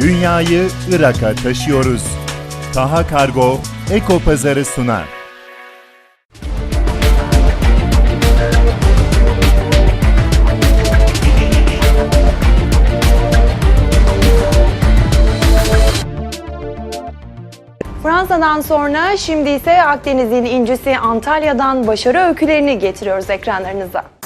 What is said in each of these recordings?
Dünyayı Irak'a taşıyoruz. Taha Kargo Eko Pazarı sunar. Fransa'dan sonra şimdi ise Akdeniz'in incisi Antalya'dan başarı öykülerini getiriyoruz ekranlarınıza.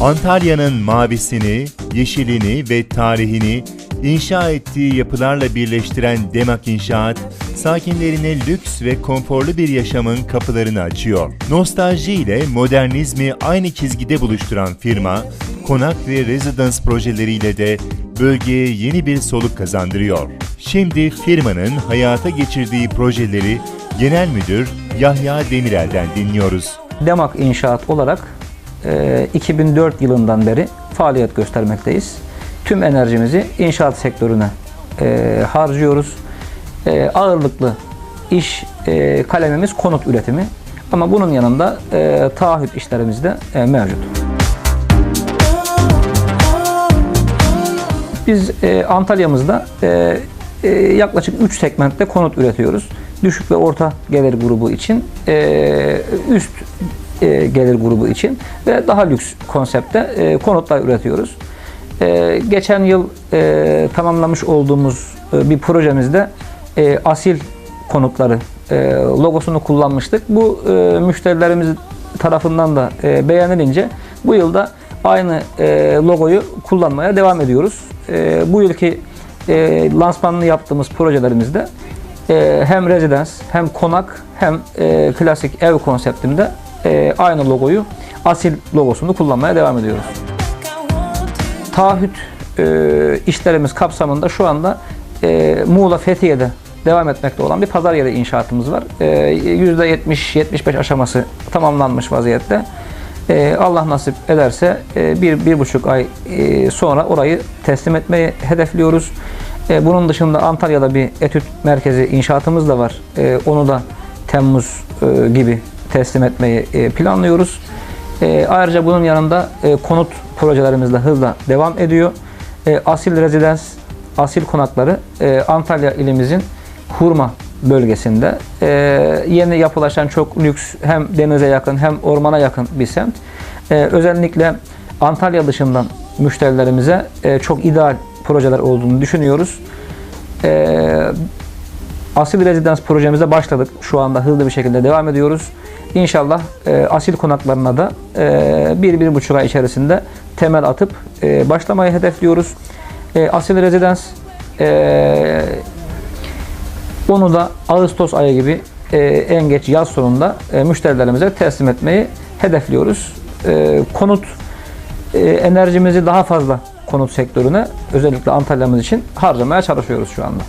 Antalya'nın mavisini, yeşilini ve tarihini inşa ettiği yapılarla birleştiren Demak İnşaat, sakinlerine lüks ve konforlu bir yaşamın kapılarını açıyor. Nostalji ile modernizmi aynı çizgide buluşturan firma, konak ve rezidans projeleriyle de bölgeye yeni bir soluk kazandırıyor. Şimdi firmanın hayata geçirdiği projeleri Genel Müdür Yahya Demirel'den dinliyoruz. Demak İnşaat olarak e, 2004 yılından beri faaliyet göstermekteyiz. Tüm enerjimizi inşaat sektörüne e, harcıyoruz. E, ağırlıklı iş e, kalemimiz konut üretimi ama bunun yanında e, taahhüt işlerimiz de mevcut. Biz Antalya'mızda yaklaşık 3 segmentte konut üretiyoruz. Düşük ve orta gelir grubu için, üst e, gelir grubu için ve daha lüks konsepte e, konutlar üretiyoruz. E, geçen yıl e, tamamlamış olduğumuz e, bir projemizde e, asil konutları e, logosunu kullanmıştık. Bu e, müşterilerimiz tarafından da e, beğenilince bu yılda aynı e, logoyu kullanmaya devam ediyoruz. E, bu yılki e, lansmanını yaptığımız projelerimizde e, hem rezidans hem konak hem e, klasik ev konseptinde e, aynı logoyu asil logosunu kullanmaya devam ediyoruz taahhüt e, işlerimiz kapsamında şu anda e, Muğla Fethiye'de devam etmekte olan bir pazar yeri inşaatımız var. E, %70-75 aşaması tamamlanmış vaziyette. E, Allah nasip ederse e, bir, bir buçuk ay e, sonra orayı teslim etmeyi hedefliyoruz. E, bunun dışında Antalya'da bir etüt merkezi inşaatımız da var. E, onu da Temmuz e, gibi teslim etmeyi e, planlıyoruz. E, ayrıca bunun yanında e, konut projelerimiz de hızla devam ediyor. Asil rezidans, asil konakları Antalya ilimizin Hurma bölgesinde yeni yapılaşan çok lüks hem denize yakın hem ormana yakın bir semt. Özellikle Antalya dışından müşterilerimize çok ideal projeler olduğunu düşünüyoruz. Asil Rezidans projemize başladık. Şu anda hızlı bir şekilde devam ediyoruz. İnşallah e, asil konaklarına da e, bir, bir buçuk ay içerisinde temel atıp e, başlamayı hedefliyoruz. E, asil Rezidans e, onu da Ağustos ayı gibi e, en geç yaz sonunda e, müşterilerimize teslim etmeyi hedefliyoruz. E, konut e, enerjimizi daha fazla konut sektörüne özellikle Antalya'mız için harcamaya çalışıyoruz şu anda.